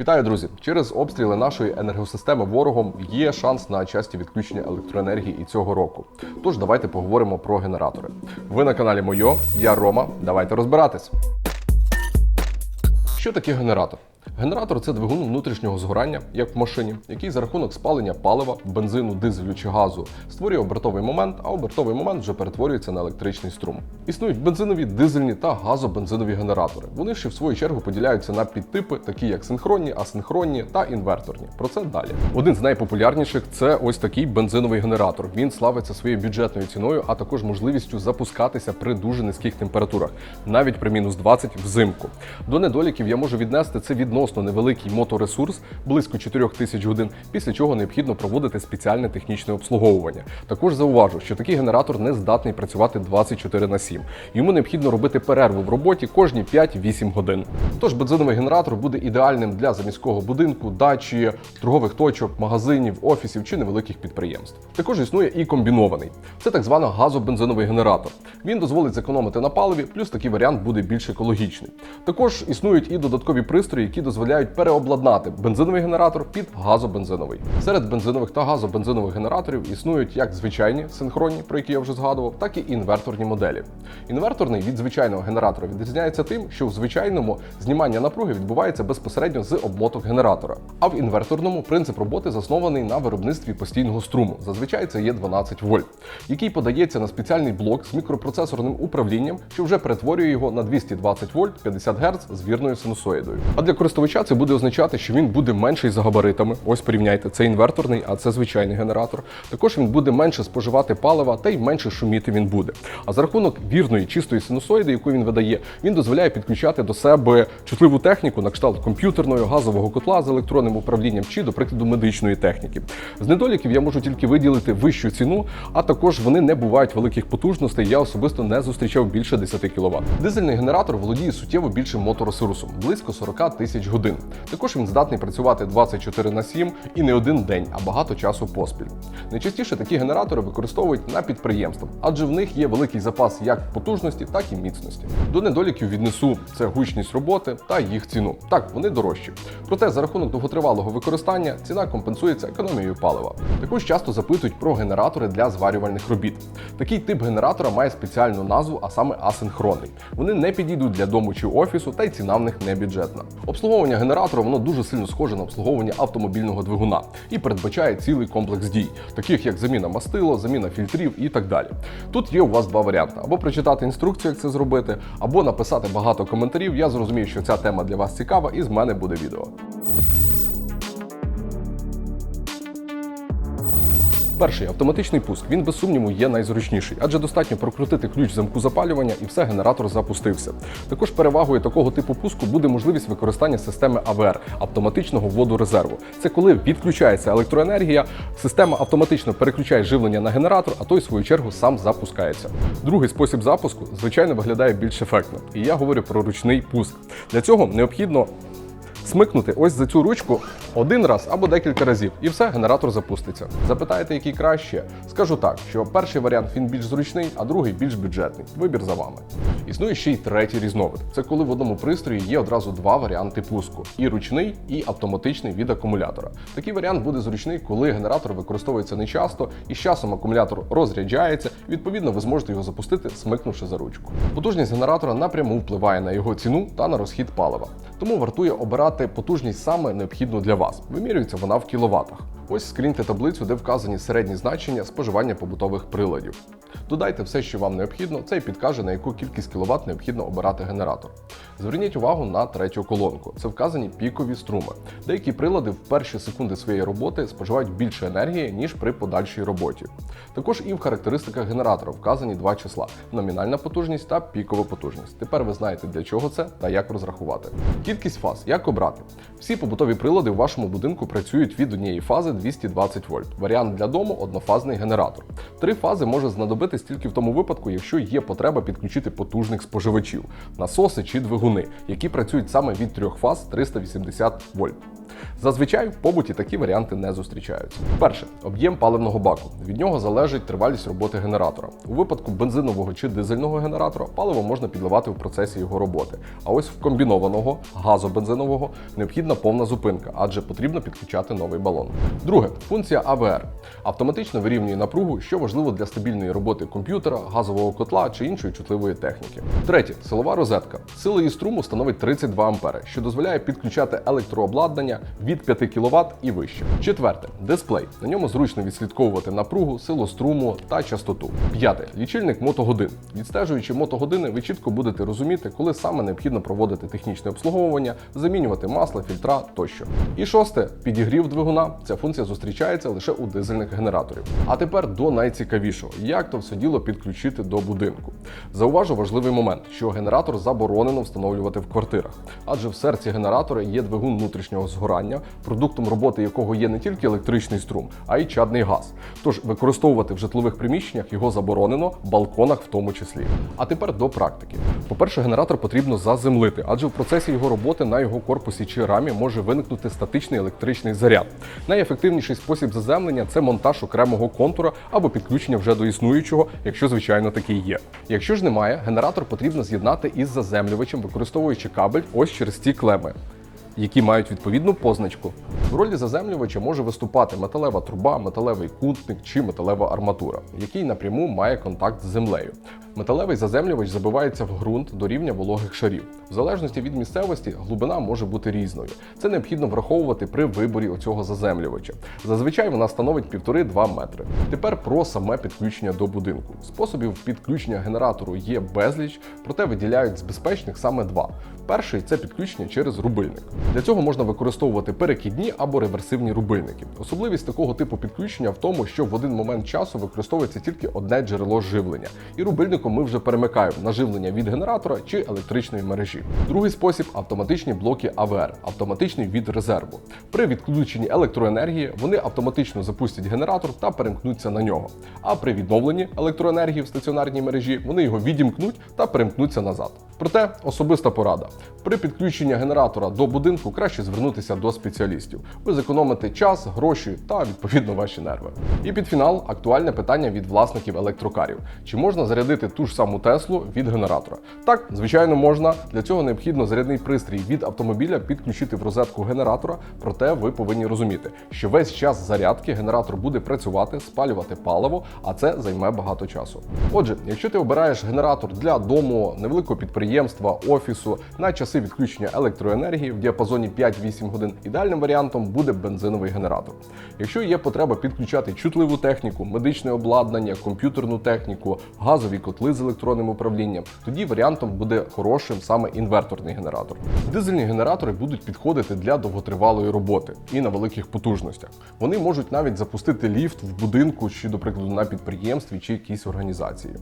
Вітаю, друзі! Через обстріли нашої енергосистеми ворогом є шанс на часті відключення електроенергії і цього року. Тож давайте поговоримо про генератори. Ви на каналі Мойо, я Рома. Давайте розбиратись. Що таке генератор? Генератор це двигун внутрішнього згорання, як в машині, який за рахунок спалення палива, бензину, дизелю чи газу створює обертовий момент, а обертовий момент вже перетворюється на електричний струм. Існують бензинові, дизельні та газобензинові генератори. Вони ще в свою чергу поділяються на підтипи, такі як синхронні, асинхронні та інверторні. Про це далі. Один з найпопулярніших це ось такий бензиновий генератор. Він славиться своєю бюджетною ціною, а також можливістю запускатися при дуже низьких температурах, навіть при мінус 20 взимку. До недоліків я можу віднести це відносно невеликий моторесурс, близько 4 тисяч годин, після чого необхідно проводити спеціальне технічне обслуговування. Також зауважу, що такий генератор не здатний працювати 24 на 7. Йому необхідно робити перерву в роботі кожні 5-8 годин. Тож бензиновий генератор буде ідеальним для заміського будинку, дачі, торгових точок, магазинів, офісів чи невеликих підприємств. Також існує і комбінований. Це так звано газобензиновий генератор. Він дозволить зекономити на паливі, плюс такий варіант буде більш екологічний. Також існують і додаткові пристрої, які дозволяють переобладнати бензиновий генератор під газобензиновий. Серед бензинових та газобензинових генераторів існують як звичайні синхронні, про які я вже згадував, так і інверторні моделі. Інверторний від звичайного генератора відрізняється тим, що в звичайному знімання напруги відбувається безпосередньо з обмоток генератора. А в інверторному принцип роботи заснований на виробництві постійного струму. Зазвичай це є 12 вольт, який подається на спеціальний блок з мікропроцесорним управлінням, що вже перетворює його на 220 вольт 50 Гц з вірною синусоїдою. А для користувача це буде означати, що він буде менший за габаритами. Ось порівняйте, це інверторний, а це звичайний генератор. Також він буде менше споживати палива та й менше шуміти він буде. А за рахунок вірної чистої синусоїди, яку він видає, він дозволяє підключати до себе чутливу техніку на кшталт комп'ютерного газового котла з електронним управлінням чи, до прикладу, медичної техніки. З недоліків я можу тільки виділити вищу ціну, а також вони не бувають великих потужностей. Я особисто не зустрічав більше 10 кВт. Дизельний генератор володіє суттєво більшим моторесурсом близько 40 тисяч годин. Також він здатний працювати 24 на 7 і не один день, а багато часу поспіль. Найчастіше такі генератори використовують на підприємствах, адже в них є великий запас як потужності, так і міцності. До недоліків віднесу це гучність роботи та їх ціну. Так, вони дорожчі. Проте за рахунок довготривалого використання ціна компенсується економією палива. Також часто запитують про генератори для зварювальних робіт. Такий тип генератора має спеціальну назву, а саме асинхронний. Вони не підійдуть для дому чи офісу, та й ціна в них не бюджетна. Обслуговування генератора воно дуже сильно схоже на обслуговування автомобільного двигуна і передбачає цілий комплекс дій, таких як заміна мастило, заміна фільтрів і так далі. Тут є у вас два варіанти: або прочитати інструкцію, як це зробити, або написати багато коментарів. Я зрозумію, що ця тема для вас цікава, і з мене буде відео. Перший автоматичний пуск. Він без сумніву є найзручніший, адже достатньо прокрутити ключ замку запалювання і все, генератор запустився. Також перевагою такого типу пуску буде можливість використання системи АВР автоматичного вводу резерву. Це коли відключається електроенергія, система автоматично переключає живлення на генератор, а той, в свою чергу, сам запускається. Другий спосіб запуску, звичайно, виглядає більш ефектно. І я говорю про ручний пуск. Для цього необхідно смикнути ось за цю ручку один раз або декілька разів, і все, генератор запуститься. Запитаєте, який краще? Скажу так, що перший варіант він більш зручний, а другий більш бюджетний. Вибір за вами. Існує ще й третій різновид. Це коли в одному пристрої є одразу два варіанти пуску: і ручний, і автоматичний від акумулятора. Такий варіант буде зручний, коли генератор використовується нечасто, і з часом акумулятор розряджається. Відповідно, ви зможете його запустити, смикнувши за ручку. Потужність генератора напряму впливає на його ціну та на розхід палива. Тому вартує обирати потужність саме необхідну для вас. Вимірюється вона в кіловатах. Ось скріньте таблицю, де вказані середні значення споживання побутових приладів. Додайте все, що вам необхідно, це й підкаже, на яку кількість кіловат необхідно обирати генератор. Зверніть увагу на третю колонку. Це вказані пікові струми. Деякі прилади в перші секунди своєї роботи споживають більше енергії, ніж при подальшій роботі. Також і в характеристиках генератора вказані два числа: номінальна потужність та пікова потужність. Тепер ви знаєте, для чого це та як розрахувати. Кількість фаз, як обрати. Всі побутові прилади в вашому будинку працюють від однієї фази 220 вольт. Варіант для дому однофазний генератор. Три фази може знадобитись тільки в тому випадку, якщо є потреба підключити потужних споживачів, насоси чи двигуни, які працюють саме від трьох фаз 380 вольт. Зазвичай в побуті такі варіанти не зустрічаються. Перше об'єм паливного баку. Від нього залежить тривалість роботи генератора. У випадку бензинового чи дизельного генератора паливо можна підливати в процесі його роботи. А ось в комбінованого газобензинового необхідна повна зупинка, адже потрібно підключати новий балон. Друге. Функція АВР автоматично вирівнює напругу, що важливо для стабільної роботи комп'ютера, газового котла чи іншої чутливої техніки. Третє силова розетка. Сила її струму становить 32 ампери, що дозволяє підключати електрообладнання від 5 кВт і вище. Четверте дисплей. На ньому зручно відслідковувати напругу, силу струму та частоту. П'яте лічильник мотогодин. Відстежуючи мотогодини, ви чітко будете розуміти, коли саме необхідно проводити технічне обслуговування, замінювати масло, фільтра тощо. І шосте підігрів двигуна. Ця функція зустрічається лише у дизельних генераторів. А тепер до найцікавішого: як то все діло підключити до будинку. Зауважу важливий момент, що генератор заборонено встановлювати в квартирах, адже в серці генератора є двигун внутрішнього згорання, продуктом роботи якого є не тільки електричний струм, а й чадний газ. Тож використовувати в житлових приміщеннях його заборонено, балконах в тому числі. А тепер до практики. По-перше, генератор потрібно заземлити, адже в процесі його роботи на його корпусі чи рамі може виникнути статичний електричний заряд. Найефективніший спосіб заземлення це монтаж окремого контура або підключення вже до існуючого, якщо звичайно такий є. Якщо ж немає, генератор потрібно з'єднати із заземлювачем, використовуючи кабель ось через ці клеми. Які мають відповідну позначку. В ролі заземлювача може виступати металева труба, металевий кутник чи металева арматура, який напряму має контакт з землею. Металевий заземлювач забивається в ґрунт до рівня вологих шарів. В залежності від місцевості глибина може бути різною. Це необхідно враховувати при виборі цього заземлювача. Зазвичай вона становить 1,5-2 метри. Тепер про саме підключення до будинку. Способів підключення генератору є безліч, проте виділяють з безпечних саме два. Перший це підключення через рубильник. Для цього можна використовувати перекидні або реверсивні рубильники. Особливість такого типу підключення в тому, що в один момент часу використовується тільки одне джерело живлення, і рубильником ми вже перемикаємо на живлення від генератора чи електричної мережі. Другий спосіб автоматичні блоки АВР, автоматичний від резерву. При відключенні електроенергії вони автоматично запустять генератор та перемкнуться на нього. А при відновленні електроенергії в стаціонарній мережі вони його відімкнуть та перемкнуться назад. Проте особиста порада: при підключенні генератора до будинку краще звернутися до спеціалістів. Ви зекономите час, гроші та відповідно ваші нерви. І під фінал актуальне питання від власників електрокарів: чи можна зарядити ту ж саму Теслу від генератора? Так, звичайно, можна. Для цього необхідно зарядний пристрій від автомобіля підключити в розетку генератора. Проте ви повинні розуміти, що весь час зарядки генератор буде працювати, спалювати паливо, а це займе багато часу. Отже, якщо ти обираєш генератор для дому, невеликого підприємства, офісу на часи відключення електроенергії в діапазоні 5-8 годин, ідеальним варіантом буде бензиновий генератор. Якщо є потреба підключати чутливу техніку, медичне обладнання, комп'ютерну техніку, газові котли з електронним управлінням, тоді варіантом буде хорошим саме інверторний генератор. Дизельні генератори будуть підходити для довготривалої роботи і на великих потужностях. Вони можуть навіть запустити ліфт в будинку чи, до прикладу, на підприємстві чи якійсь організації.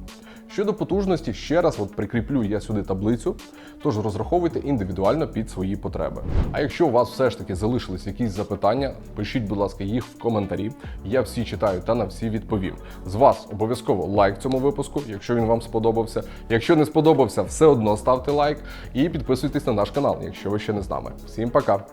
Щодо потужності, ще раз от прикріплю я сюди таблицю, тож розраховуйте індивідуально під свої потреби. А якщо у вас все ж таки залишились якісь запитання, пишіть, будь ласка, їх в коментарі. Я всі читаю та на всі відповім. З вас обов'язково лайк цьому випуску, якщо він вам сподобався. Якщо не сподобався, все одно ставте лайк і підписуйтесь на наш канал, якщо ви ще не з нами. Всім пока!